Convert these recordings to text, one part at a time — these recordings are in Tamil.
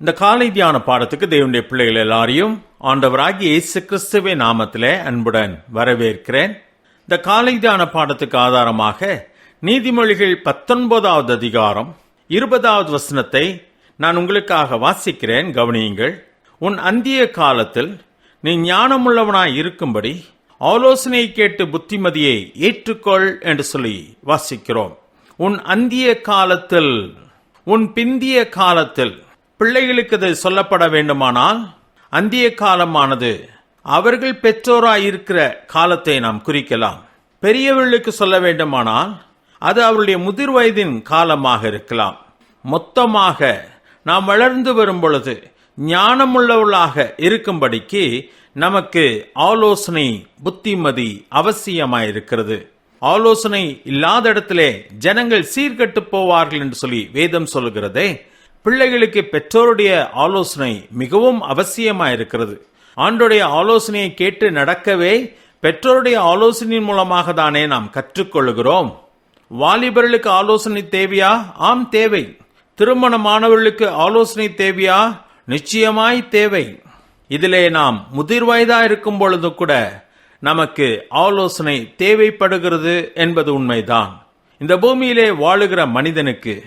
இந்த காலை தியான பாடத்துக்கு தேவனுடைய பிள்ளைகள் எல்லாரையும் ஆண்டவராகிய இயேசு கிறிஸ்துவை நாமத்திலே அன்புடன் வரவேற்கிறேன். இந்த காலை தியான பாடத்துக்கு ஆதாரமாக நீதிமொழிகள் பத்தொன்பதாவது அதிகாரம் இருபதாவது வசனத்தை நான் உங்களுக்காக வாசிக்கிறேன். கவனியுங்கள் உன் அந்திய காலத்தில் நீ ஞானமுள்ளவனாய் இருக்கும்படி ஆலோசனை கேட்டு புத்திமதியை ஏற்றுக்கொள் என்று சொல்லி வாசிக்கிறோம். உன் அந்திய காலத்தில் உன் பிந்திய காலத்தில் பிள்ளைகளுக்கு இது சொல்லப்பட வேண்டுமானால் அந்திய காலமானது அவர்கள் பெற்றோராயிருக்கிற காலத்தை நாம் குறிக்கலாம். பெரியவர்களுக்கு சொல்ல வேண்டுமானால் அது அவருடைய முதிர் வயதின் காலமாக இருக்கலாம். மொத்தமாக நாம் வளர்ந்து வரும் பொழுது ஞானமுள்ளவர்களாக இருக்கும்படிக்கு நமக்கு ஆலோசனை புத்திமதி அவசியமாயிருக்கிறது. ஆலோசனை இல்லாத இடத்திலே ஜனங்கள் சீர்கட்டு போவார்கள் என்று சொல்லி வேதம் சொல்லுகிறதே பிள்ளைகளுக்கு பெற்றோருடைய ஆலோசனை மிகவும் அவசியமாக இருக்கிறது ஆண்டுடைய ஆலோசனையை கேட்டு நடக்கவே பெற்றோருடைய ஆலோசனையின் மூலமாக தானே நாம் கற்றுக்கொள்கிறோம். வாலிபர்களுக்கு ஆலோசனை தேவையா? ஆம் தேவை. திருமணமானவர்களுக்கு ஆலோசனை தேவையா? நிச்சயமாய் தேவை. இதிலே நாம் முதிர் வயதா இருக்கும் பொழுது கூட நமக்கு ஆலோசனை தேவைப்படுகிறது என்பது உண்மைதான். இந்த பூமியிலே வாழுகிற மனிதனுக்கு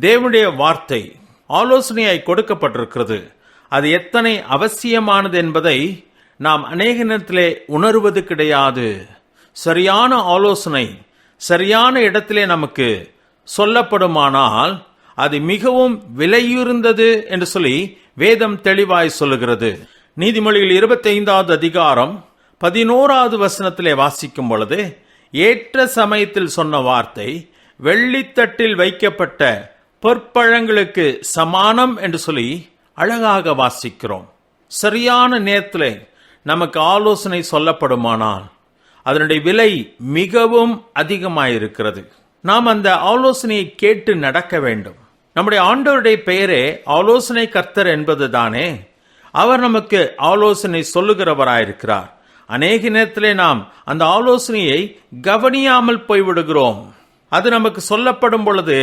தேவனுடைய வார்த்தை ஆலோசனையாய் கொடுக்கப்பட்டிருக்கிறது. அது எத்தனை அவசியமானது என்பதை நாம் அநேக நேரத்திலே உணர்வது கிடையாது. சரியான ஆலோசனை சரியான இடத்திலே நமக்கு சொல்லப்படுமானால் அது மிகவும் விலையுறந்தது என்று சொல்லி வேதம் தெளிவாய் சொல்லுகிறது. நீதிமொழியில் இருபத்தைந்தாவது அதிகாரம் பதினோராவது வசனத்திலே வாசிக்கும் பொழுது ஏற்ற சமயத்தில் சொன்ன வார்த்தை வெள்ளித்தட்டில் வைக்கப்பட்ட பொற்பழங்களுக்கு சமானம் என்று சொல்லி அழகாக வாசிக்கிறோம். சரியான நேரத்தில் நமக்கு ஆலோசனை சொல்லப்படுமானால் அதனுடைய விலை மிகவும் அதிகமாயிருக்கிறது. நாம் அந்த ஆலோசனையை கேட்டு நடக்க வேண்டும். நம்முடைய ஆண்டவருடைய பெயரே ஆலோசனை கர்த்தர் என்பது தானே அவர் நமக்கு ஆலோசனை சொல்லுகிறவராயிருக்கிறார். அநேக நேரத்திலே நாம் அந்த ஆலோசனையை கவனியாமல் போய்விடுகிறோம். அது நமக்கு சொல்லப்படும் பொழுது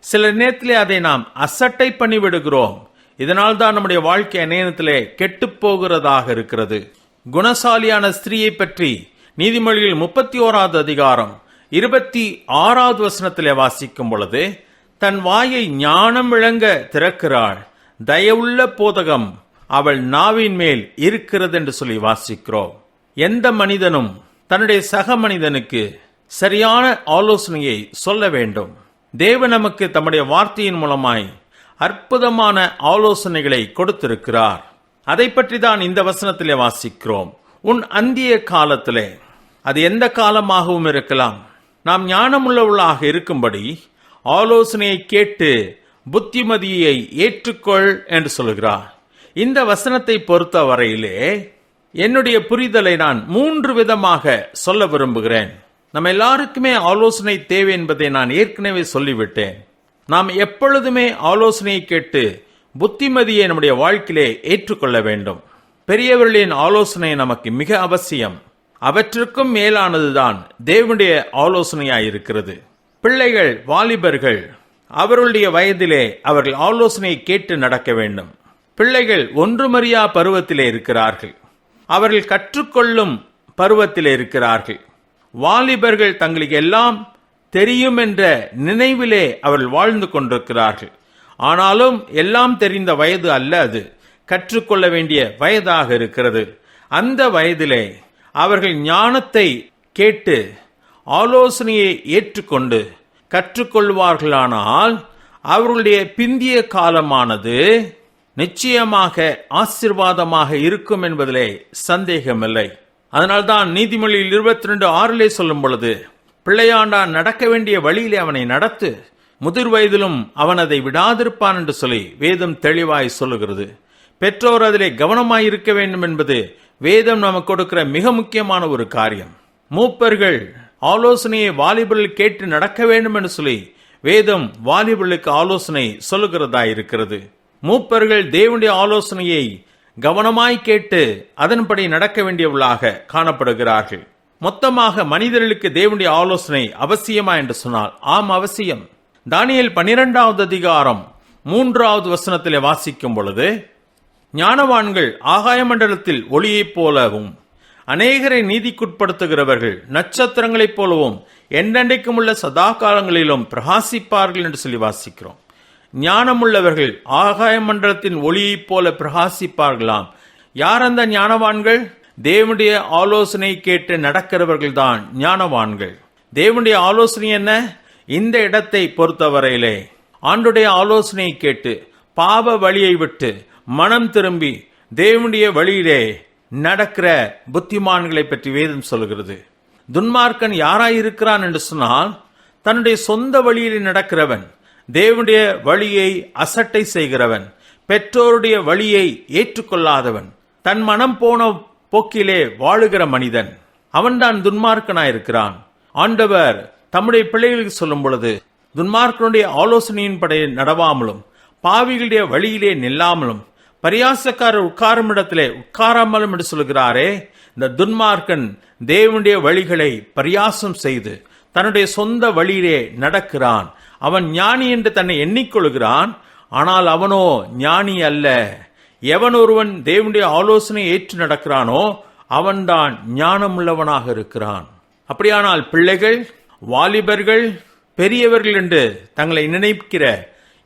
சில நேரத்திலே அதை நாம் அசட்டை பண்ணி விடுகிறோம் இதனால் தான் நம்முடைய வாழ்க்கை அநேகத்திலே கெட்டு போகிறதாக இருக்கிறது. குணசாலியான ஸ்திரீயை பற்றி நீதிமொழியில் முப்பத்தி ஓராவது அதிகாரம் இருபத்தி ஆறாவது வசனத்திலே வாசிக்கும் பொழுது தன் வாயை ஞானம் விளங்க திறக்கிறாள். தயவுள்ள போதகம் அவள் நாவின் மேல் இருக்கிறது என்று சொல்லி வாசிக்கிறோம். எந்த மனிதனும் தன்னுடைய சக மனிதனுக்கு சரியான ஆலோசனையை சொல்ல வேண்டும். தேவ நமக்கு தம்முடைய வார்த்தையின் மூலமாய் அற்புதமான ஆலோசனைகளை கொடுத்திருக்கிறார். அதை பற்றி தான் இந்த வசனத்திலே வாசிக்கிறோம். உன் அந்திய காலத்திலே அது எந்த காலமாகவும் இருக்கலாம். நாம் ஞானமுள்ளவர்களாக இருக்கும்படி ஆலோசனையை கேட்டு புத்திமதியை ஏற்றுக்கொள் என்று சொல்கிறார். இந்த வசனத்தை பொறுத்த வரையிலே என்னுடைய புரிதலை நான் மூன்று விதமாக சொல்ல விரும்புகிறேன். நம்ம எல்லாருக்குமே ஆலோசனை தேவை என்பதை நான் ஏற்கனவே சொல்லிவிட்டேன். நாம் எப்பொழுதுமே ஆலோசனையை கேட்டு புத்திமதியை நம்முடைய வாழ்க்கையிலே ஏற்றுக்கொள்ள வேண்டும். பெரியவர்களின் ஆலோசனை நமக்கு மிக அவசியம். அவற்றிற்கும் மேலானதுதான் தேவனுடைய ஆலோசனையாயிருக்கிறது. பிள்ளைகள் வாலிபர்கள் அவர்களுடைய வயதிலே அவர்கள் ஆலோசனையை கேட்டு நடக்க வேண்டும். பிள்ளைகள் ஒன்றுமறியா பருவத்திலே இருக்கிறார்கள். அவர்கள் கற்றுக்கொள்ளும் பருவத்திலே இருக்கிறார்கள். வாலிபர்கள் தங்களுக்கு எல்லாம் தெரியும் என்ற நினைவிலே அவர்கள் வாழ்ந்து கொண்டிருக்கிறார்கள். ஆனாலும் எல்லாம் தெரிந்த வயது அல்ல அது. கற்றுக்கொள்ள வேண்டிய வயதாக இருக்கிறது. அந்த வயதிலே அவர்கள் ஞானத்தை கேட்டு ஆலோசனையை ஏற்றுக்கொண்டு கற்றுக்கொள்வார்களானால் அவர்களுடைய பிந்திய காலமானது நிச்சயமாக ஆசிர்வாதமாக இருக்கும் என்பதிலே சந்தேகமில்லை. அதனால்தான் நீதிமொழியில் இருபத்தி ரெண்டு ஆறிலே சொல்லும் பொழுது பிள்ளையாண்டான் நடக்க வேண்டிய வழியிலே அவனை நடத்து. முதிர் வயதிலும் அவன் அதை விடாதிருப்பான் என்று சொல்லி வேதம் தெளிவாய் சொல்லுகிறது. பெற்றோர் அதிலே கவனமாய் இருக்க வேண்டும் என்பது வேதம் நமக்கு கொடுக்கிற மிக முக்கியமான ஒரு காரியம். மூப்பர்கள் ஆலோசனையை வாலிபர்கள் கேட்டு நடக்க வேண்டும் என்று சொல்லி வேதம் வாலிபர்களுக்கு ஆலோசனை சொல்லுகிறதா இருக்கிறது. மூப்பர்கள் தேவனுடைய ஆலோசனையை கவனமாய் கேட்டு அதன்படி நடக்க வேண்டியவர்களாக காணப்படுகிறார்கள். மொத்தமாக மனிதர்களுக்கு தேவனுடைய ஆலோசனை அவசியமா என்று சொன்னால் ஆம் அவசியம். தானியல் பனிரெண்டாவது அதிகாரம் மூன்றாவது வசனத்திலே வாசிக்கும் பொழுது ஞானவான்கள் ஆகாய மண்டலத்தில் ஒளியைப் போலவும் அநேகரை நீதிக்குட்படுத்துகிறவர்கள் நட்சத்திரங்களைப் போலவும் என்றென்றைக்கும் உள்ள சதா காலங்களிலும் பிரகாசிப்பார்கள் என்று சொல்லி வாசிக்கிறோம். ஞானமுள்ளவர்கள் ஆகாய மண்டலத்தின் ஒளியைப் போல பிரகாசிப்பார்களாம். யார் அந்த ஞானவான்கள்? தேவனுடைய ஆலோசனை கேட்டு நடக்கிறவர்கள் தான் ஞானவான்கள். தேவனுடைய ஆலோசனை என்ன? இந்த இடத்தை பொறுத்தவரையிலே ஆண்டுடைய ஆலோசனையை கேட்டு பாவ வழியை விட்டு மனம் திரும்பி தேவனுடைய வழியிலே நடக்கிற புத்திமான்களை பற்றி வேதம் சொல்கிறது துன்மார்க்கன் யாராயிருக்கிறான் என்று சொன்னால் தன்னுடைய சொந்த வழியில் நடக்கிறவன் தேவனுடைய வழியை அசட்டை செய்கிறவன் பெற்றோருடைய வழியை ஏற்றுக்கொள்ளாதவன் தன் மனம் போன போக்கிலே வாழுகிற மனிதன். அவன்தான் துன்மார்க்கனாயிருக்கிறான். ஆண்டவர் தம்முடைய பிள்ளைகளுக்கு சொல்லும் பொழுது துன்மார்க்கனுடைய ஆலோசனையின்படி நடவாமலும் பாவிகளுடைய வழியிலே நில்லாமலும் பரியாசக்காரர் உட்காரும் இடத்திலே உட்காராமலும் என்று சொல்கிறாரே இந்த துன்மார்க்கன் தேவனுடைய வழிகளை பரியாசம் செய்து தன்னுடைய சொந்த வழியிலே நடக்கிறான். அவன் ஞானி என்று தன்னை எண்ணிக்கொள்கிறான் ஆனால் அவனோ ஞானி அல்ல. எவன் ஒருவன் தேவனுடைய ஆலோசனை ஏற்று நடக்கிறானோ அவன்தான் ஞானமுள்ளவனாக இருக்கிறான். அப்படியானால் பிள்ளைகள் வாலிபர்கள் பெரியவர்கள் என்று தங்களை நினைக்கிற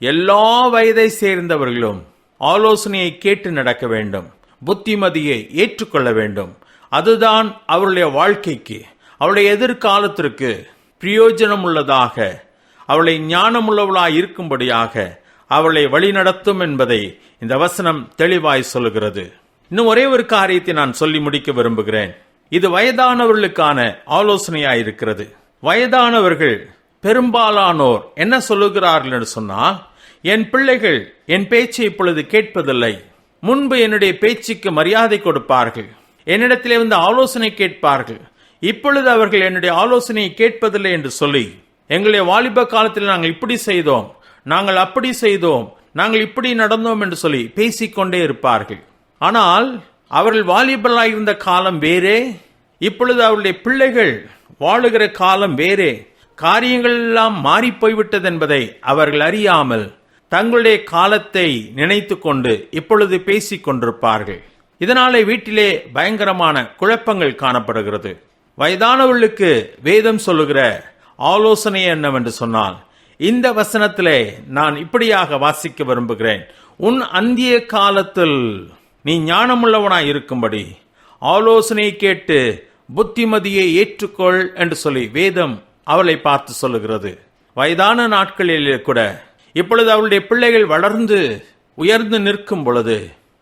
எல்லா வயதை சேர்ந்தவர்களும் ஆலோசனையை கேட்டு நடக்க வேண்டும் புத்திமதியை ஏற்றுக்கொள்ள வேண்டும். அதுதான் அவருடைய வாழ்க்கைக்கு அவருடைய எதிர்காலத்திற்கு பிரயோஜனம் உள்ளதாக அவளை ஞானமுள்ளவளாய் இருக்கும்படியாக அவளை வழிநடத்தும் என்பதை இந்த வசனம் தெளிவாய் சொல்லுகிறது. இன்னும் ஒரே ஒரு காரியத்தை நான் சொல்லி முடிக்க விரும்புகிறேன். இது வயதானவர்களுக்கான ஆலோசனையாயிருக்கிறது வயதானவர்கள் பெரும்பாலானோர் என்ன சொல்லுகிறார்கள் என்று சொன்னால் என் பிள்ளைகள் என் பேச்சை இப்பொழுது கேட்பதில்லை. முன்பு என்னுடைய பேச்சுக்கு மரியாதை கொடுப்பார்கள். என்னிடத்திலே வந்து ஆலோசனை கேட்பார்கள். இப்பொழுது அவர்கள் என்னுடைய ஆலோசனையை கேட்பதில்லை என்று சொல்லி எங்களுடைய வாலிப காலத்தில் நாங்கள் இப்படி செய்தோம். நாங்கள் அப்படி செய்தோம். நாங்கள் இப்படி நடந்தோம் என்று சொல்லி பேசிக்கொண்டே இருப்பார்கள். ஆனால் அவர்கள் வாலிபர்களாக காலம் வேறே. இப்பொழுது அவருடைய பிள்ளைகள் வாழுகிற காலம் வேறே. காரியங்கள் எல்லாம் மாறி போய்விட்டது என்பதை அவர்கள் அறியாமல் தங்களுடைய காலத்தை நினைத்து கொண்டு இப்பொழுது பேசிக் கொண்டிருப்பார்கள். இதனாலே வீட்டிலே பயங்கரமான குழப்பங்கள் காணப்படுகிறது. வயதானவர்களுக்கு வேதம் சொல்லுகிற ஆலோசனை என்னவென்று சொன்னால் இந்த வசனத்திலே நான் இப்படியாக வாசிக்க விரும்புகிறேன். உன் அந்திய காலத்தில் நீ ஞானமுள்ளவனாய் இருக்கும்படி ஆலோசனை கேட்டு புத்திமதியை ஏற்றுக்கொள் என்று சொல்லி வேதம் அவளை பார்த்து சொல்லுகிறது. வயதான நாட்களிலே கூட இப்பொழுது அவளுடைய பிள்ளைகள் வளர்ந்து உயர்ந்து நிற்கும் பொழுது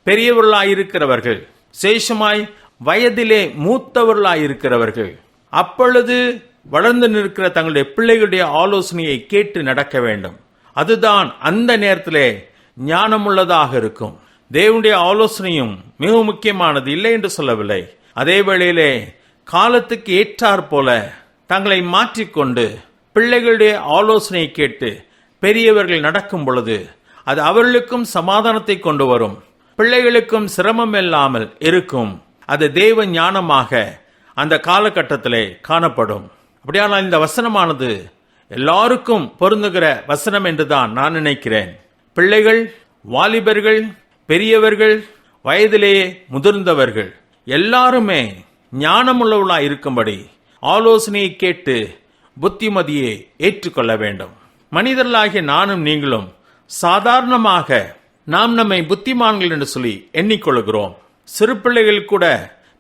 பெரியவர்களாயிருக்கிறவர்கள் சேஷமாய் வயதிலே மூத்தவர்களாயிருக்கிறவர்கள் அப்பொழுது வளர்ந்து நிற்கிற தங்களுடைய பிள்ளைகளுடைய ஆலோசனையை கேட்டு நடக்க வேண்டும். அதுதான் அந்த நேரத்திலே ஞானமுள்ளதாக இருக்கும். தேவனுடைய ஆலோசனையும் மிக முக்கியமானது இல்லை என்று சொல்லவில்லை. அதே வேளையிலே காலத்துக்கு ஏற்றாற் போல தங்களை மாற்றிக்கொண்டு பிள்ளைகளுடைய ஆலோசனையை கேட்டு பெரியவர்கள் நடக்கும் பொழுது அது அவர்களுக்கும் சமாதானத்தை கொண்டு வரும். பிள்ளைகளுக்கும் சிரமம் இல்லாமல் இருக்கும். அது தேவ ஞானமாக அந்த காலகட்டத்திலே காணப்படும். அப்படியானால் இந்த வசனமானது எல்லாருக்கும் பொருந்துகிற வசனம் என்றுதான் நான் நினைக்கிறேன். பிள்ளைகள் வாலிபர்கள் பெரியவர்கள் வயதிலேயே முதிர்ந்தவர்கள் எல்லாருமே ஞானமுள்ளவர்களாய் இருக்கும்படி ஆலோசனையை கேட்டு புத்திமதியை ஏற்றுக்கொள்ள வேண்டும். மனிதர்களாகிய நானும் நீங்களும் சாதாரணமாக நாம் நம்மை புத்திமான்கள் என்று சொல்லி எண்ணிக்கொள்கிறோம். சிறு பிள்ளைகள் கூட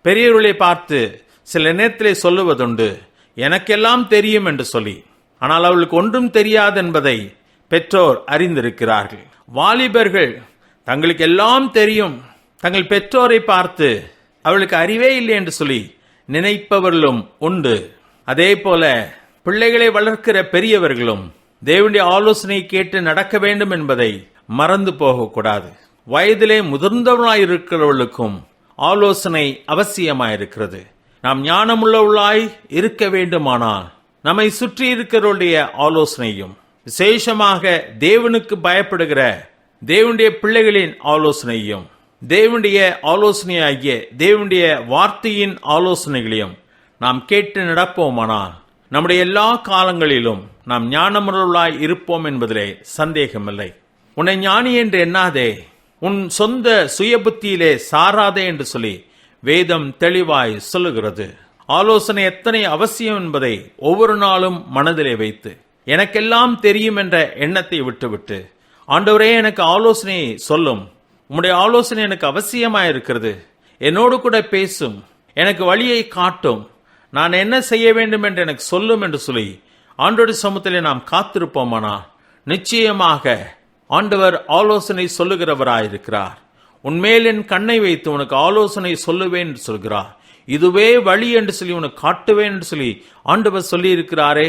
பெரியவர்களை பார்த்து சில நேரத்திலே சொல்லுவதுண்டு எனக்கெல்லாம் தெரியும் என்று சொல்லி ஆனால் அவளுக்கு ஒன்றும் தெரியாது என்பதை பெற்றோர் அறிந்திருக்கிறார்கள். வாலிபர்கள் தங்களுக்கு எல்லாம் தெரியும். தங்கள் பெற்றோரை பார்த்து அவளுக்கு அறிவே இல்லை என்று சொல்லி நினைப்பவர்களும் உண்டு. அதே போல பிள்ளைகளை வளர்க்கிற பெரியவர்களும் தேவனுடைய ஆலோசனை கேட்டு நடக்க வேண்டும் என்பதை மறந்து போகக்கூடாது. வயதிலே முதிர்ந்தவர்களாயிருக்கிறவர்களுக்கும் ஆலோசனை அவசியமாயிருக்கிறது. நாம் ஞானமுள்ளவர்களாய் இருக்க வேண்டுமானால் நம்மை சுற்றி இருக்கிறவருடைய ஆலோசனையும் விசேஷமாக தேவனுக்கு பயப்படுகிற தேவனுடைய பிள்ளைகளின் ஆலோசனையும் தேவனுடைய ஆலோசனையாகிய தேவனுடைய வார்த்தையின் ஆலோசனைகளையும் நாம் கேட்டு நடப்போமானால் நம்முடைய எல்லா காலங்களிலும் நாம் ஞானமுள்ளவர்களாய் இருப்போம் என்பதிலே சந்தேகமில்லை. உன்னை ஞானி என்று எண்ணாதே. உன் சொந்த சுயபுத்தியிலே சாராதே என்று சொல்லி வேதம் தெளிவாய் சொல்லுகிறது. ஆலோசனை எத்தனை அவசியம் என்பதை ஒவ்வொரு நாளும் மனதிலே வைத்து எனக்கெல்லாம் தெரியும் என்ற எண்ணத்தை விட்டுவிட்டு ஆண்டவரே எனக்கு ஆலோசனை சொல்லும். உம்முடைய ஆலோசனை எனக்கு அவசியமாக இருக்கிறது. என்னோடு கூட பேசும். எனக்கு வழியை காட்டும். நான் என்ன செய்ய வேண்டும் என்று எனக்கு சொல்லும் என்று சொல்லி ஆண்டோட சமூகத்திலே நாம் காத்திருப்போமானா நிச்சயமாக ஆண்டவர் ஆலோசனை சொல்லுகிறவராயிருக்கிறார். உன்மேல் என் கண்ணை வைத்து உனக்கு ஆலோசனை சொல்லுவேன் என்று சொல்கிறார். இதுவே வழி என்று சொல்லி உனக்கு காட்டுவேன் என்று சொல்லி ஆண்டவர் சொல்லி இருக்கிறாரே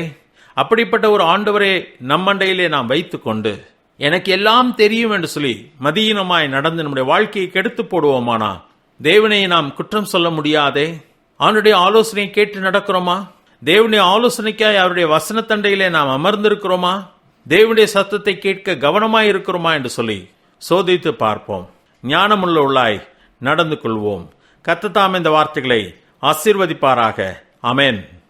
அப்படிப்பட்ட ஒரு ஆண்டவரை நம்மண்டையிலே நாம் வைத்துக்கொண்டு எனக்கு எல்லாம் தெரியும் என்று சொல்லி மதியீனமாய் நடந்து நம்முடைய வாழ்க்கையை கெடுத்து போடுவோமானா? தேவனை நாம் குற்றம் சொல்ல முடியாதே. அவனுடைய ஆலோசனையை கேட்டு நடக்கிறோமா? தேவனுடைய ஆலோசனைக்காய் அவருடைய வசனத்தண்டையிலே நாம் அமர்ந்திருக்கிறோமா? தேவனுடைய சத்தத்தை கேட்க கவனமாய் இருக்கிறோமா என்று சொல்லி சோதித்து பார்ப்போம். ஞானமுள்ள உள்ளாய் நடந்து கொள்வோம். கத்தத்தாம் இந்த வார்த்தைகளை ஆசீர்வதிப்பாராக. அமேன்